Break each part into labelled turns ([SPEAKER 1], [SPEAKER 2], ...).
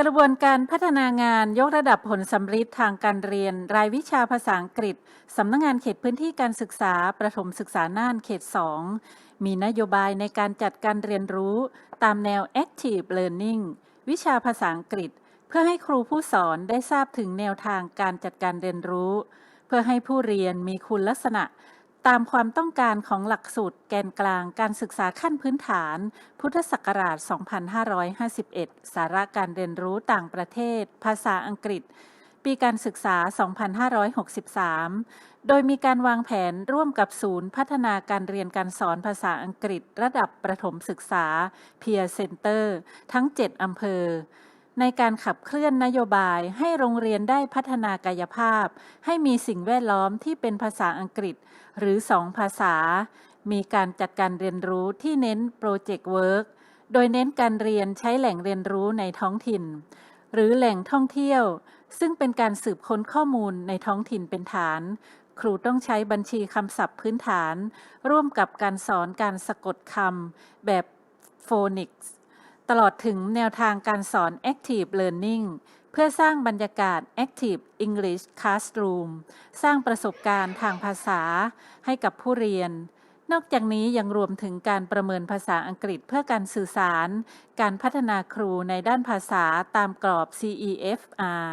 [SPEAKER 1] กระบวนการพัฒนางานยกระดับผลสำฤทธิ์ทางการเรียน รายวิชาภาษาอังกฤษ สำนักงงานเขตพื้นที่การศึกษา ประถมศึกษาน่านเขต 2 มีนโยบายในการจัดการเรียนรู้ ตามแนว Active Learning วิชาภาษาอังกฤษ เพื่อให้ครูผู้สอนได้ทราบถึงแนวทางการจัดการเรียนรู้ เพื่อให้ผู้เรียนมีคุณลักษณะ ตามความต้องการของหลักสูตรแกนกลางการศึกษาขั้นพื้นฐาน พุทธศักราช 2551 สาระการเรียนรู้ต่างประเทศ ภาษาอังกฤษ ปีการศึกษา 2563 โดยมีการวางแผนร่วมกับศูนย์พัฒนาการเรียนการสอนภาษาอังกฤษ ระดับประถมศึกษา Peer Center ทั้ง 7 อำเภอ ในการขับเคลื่อนนโยบายให้โรงเรียนได้พัฒนากายภาพ ให้มีสิ่งแวดล้อมที่เป็นภาษาอังกฤษ หรือสองภาษา มีการจัดการเรียนรู้ที่เน้น Project Work โดยเน้นการเรียนใช้แหล่งเรียนรู้ในท้องถิ่น หรือแหล่งท่องเที่ยว ซึ่งเป็นการสืบค้นข้อมูลในท้องถิ่นเป็นฐาน ครูต้องใช้บัญชีคำศัพท์พื้นฐาน ร่วมกับการสอนการสะกดคำแบบโฟนิกส์ ตลอดถึงแนวทางการสอน Active Learning เพื่อสร้างบรรยากาศ Active English Classroom สร้างประสบการณ์ทางภาษาให้กับผู้เรียน นอกจากนี้ยังรวมถึงการประเมินภาษาอังกฤษเพื่อการสื่อสาร การพัฒนาครูในด้านภาษาตามกรอบ CEFR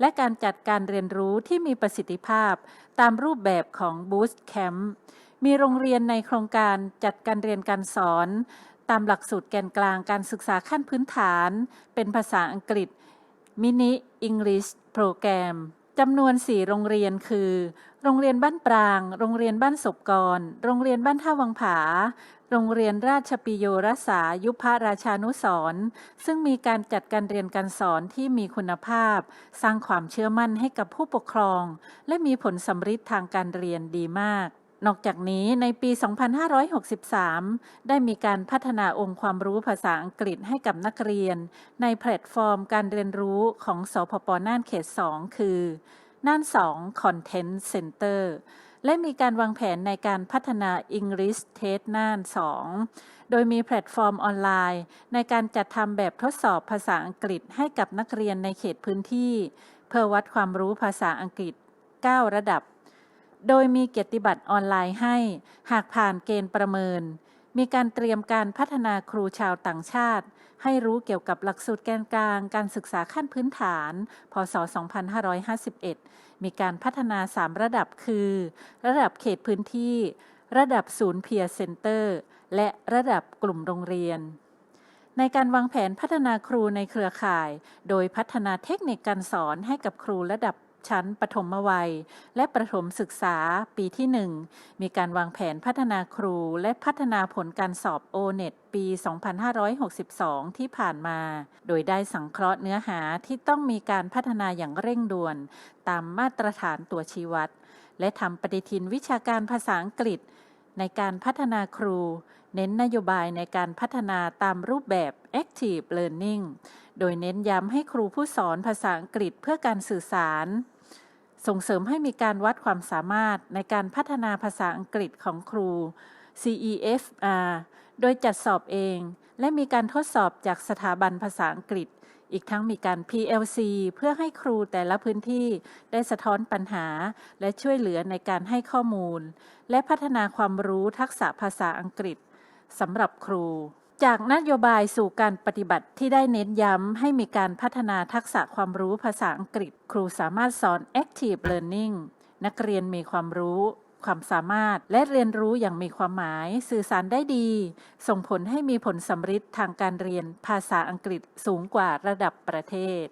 [SPEAKER 1] และการจัดการเรียนรู้ที่มีประสิทธิภาพตามรูปแบบของ Boost Camp มีโรงเรียนในโครงการจัดการเรียนการสอน ตามหลักสูตรแกนกลางการศึกษาขั้นพื้นฐาน เป็นภาษาอังกฤษ Mini English Program จำนวน 4 โรงเรียนคือ โรงเรียนบ้านปราง โรงเรียนบ้านศบกร โรงเรียนบ้านท่าวังผา โรงเรียนราชปิโยรสายุพราชานุสรซึ่งมีการจัดการเรียนการสอนที่มีคุณภาพ สร้างความเชื่อมั่นให้กับผู้ปกครอง และมีผลสำฤทธิ์ทางการเรียนดีมาก นอกจากนี้ในปี 2563 ได้มีการพัฒนาองค์ความรู้ภาษาอังกฤษให้กับนักเรียน ในแพลตฟอร์มการเรียนรู้ของสพปน่านเขต 2 คือ น่าน 2 Content Center และมีการวางแผนในการพัฒนา English Test น่าน 2 โดยมีแพลตฟอร์มออนไลน์ ในการจัดทำแบบทดสอบภาษาอังกฤษให้กับนักเรียนในเขตพื้นที่ เพื่อวัดความรู้ภาษาอังกฤษ 9 ระดับ โดยมีเกียรติบัตรออนไลน์ให้ หากผ่านเกณฑ์ประเมิน มีการเตรียมการพัฒนาครูชาวต่างชาติ ให้รู้เกี่ยวกับหลักสูตรแกนกลาง การศึกษาขั้นพื้นฐาน พศ 2551 มีการพัฒนา 3 ระดับคือ ระดับเขตพื้นที่ ระดับศูนย์เพียร์เซ็นเตอร์ และระดับกลุ่มโรงเรียนในการวางแผนพัฒนาครูในเครือข่าย โดยพัฒนาเทคนิคการสอนให้กับครูระดับ ชั้นปฐมวัย และประถมศึกษาปีที่ 1 มีการวางแผนพัฒนาครูและพัฒนาผลการสอบ O-NET ปี 2562 ที่ผ่านมา โดยได้สังเคราะห์เนื้อหาที่ต้องมีการพัฒนาอย่างเร่งด่วน ตามมาตรฐานตัวชี้วัด และทำปฏิทินวิชาการภาษาอังกฤษ ในการพัฒนาครู เน้นนโยบายในการพัฒนาตามรูปแบบ Active Learning โดยเน้นย้ำให้ครูผู้สอนภาษาอังกฤษเพื่อการสื่อสาร ส่งเสริมให้มีการวัดความสามารถในการพัฒนาภาษาอังกฤษของครู CEFR โดยจัดสอบเอง และมีการทดสอบจากสถาบันภาษาอังกฤษ อีกทั้งมีการ PLC เพื่อให้ครูแต่ละพื้นที่ได้สะท้อนปัญหา และช่วยเหลือในการให้ข้อมูล และพัฒนาความรู้ทักษะภาษาอังกฤษสำหรับครู จากนโยบายสู่การปฏิบัติที่ได้เน้นย้ำให้มีการพัฒนาทักษะความรู้ภาษาอังกฤษ ครูสามารถสอน Active Learning นักเรียนมีความรู้ความสามารถและเรียนรู้อย่างมีความหมาย สื่อสารได้ดี ส่งผลให้มีผลสำฤทธิ์ทางการเรียนภาษาอังกฤษสูงกว่าระดับประเทศ